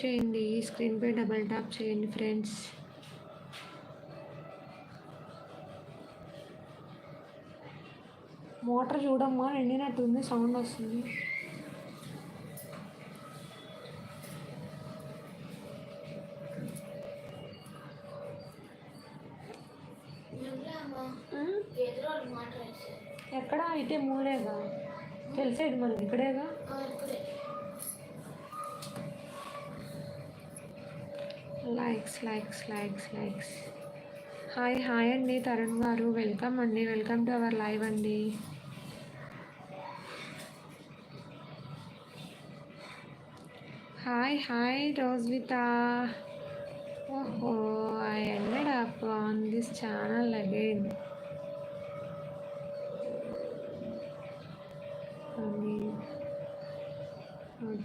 చేయండి స్క్రీన్ పై double tap చేయండి ఫ్రెండ్స్. మోటార్ చూడమ్మా నిండినట్టుంది సౌండ్ వస్తుంది. ఎక్కడ? అయితే మూడేగా తెలిసేది మనకి ఇక్కడేగా? Likes likes likes likes hi hi అండి తరుణ్ గారు. వెల్కమ్ అండి. వెల్కమ్ టు అవర్ లైవ్ అండి. Hi hi Roswitha. ఓహో I ended up on this channel again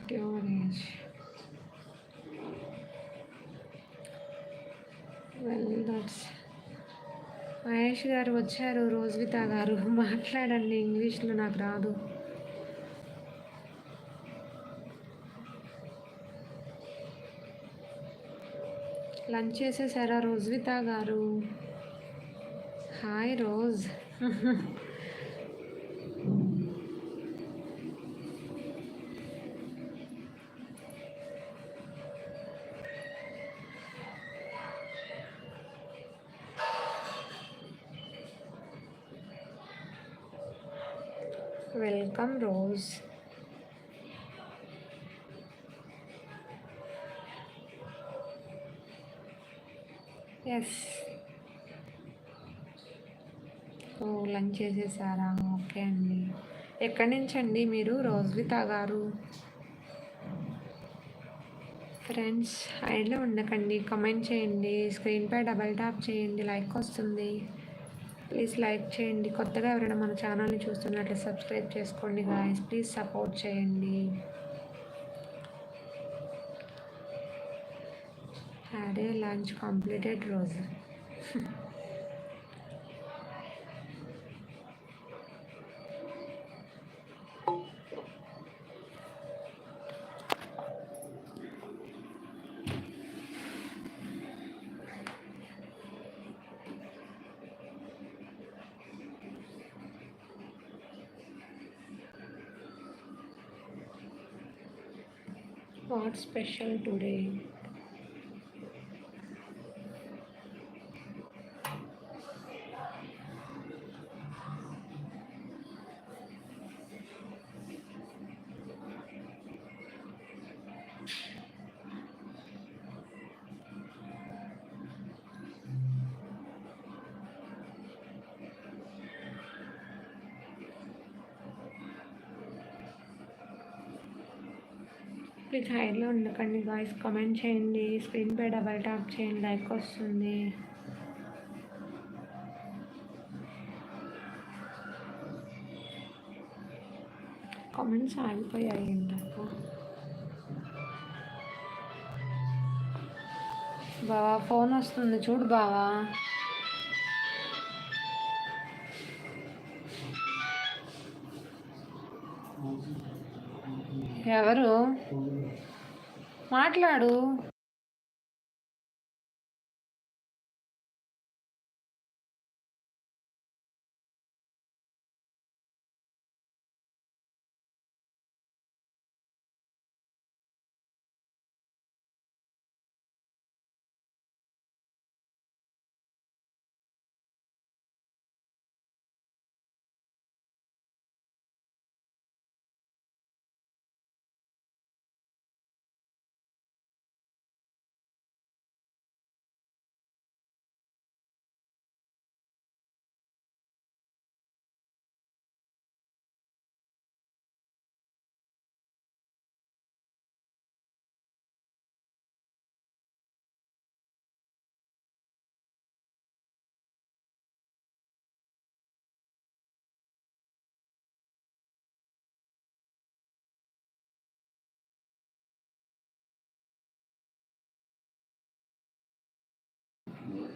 well Mahesh garu వచ్చారు రోజువిత గారు. మాట్లాడండి ఇంగ్లీష్లో నాకు రాదు. Lunch చేసేసారా Roswitha garu? Hi Rose. Welcome Rose yes oh lunch చేసేసారా? Okay అండి. ఎక్కడి నుంచి అండి మీరు? రోజ్విత గారు ఫ్రెండ్స్ హైలో ఉండకండి. కమెంట్ చేయండి. స్క్రీన్పై డబల్ ట్యాప్ చేయండి. లైక్ వస్తుంది. ప్లీజ్ లైక్ చేయండి. కొత్తగా ఎవరైనా మన ఛానల్ని చూస్తున్నట్లు సబ్స్క్రైబ్ చేసుకోండి గాయస్ ప్లీజ్ సపోర్ట్ చేయండి. హ్యాడ్ ఏ లంచ్ కంప్లీటెడ్ రోజు. What special today? ప్లీజ్ హైలో ఉండకండి గాయస్ కమెంట్ చేయండి. స్క్రీన్ పై డబల్ ట్యాప్ చేయండి. లైక్ వస్తుంది. కామెంట్స్ ఆగిపోయాయి ఇంతకు బావా ఫోన్ వస్తుంది. చూడు బావా. ఎవరు? మాట్లాడు. Lord.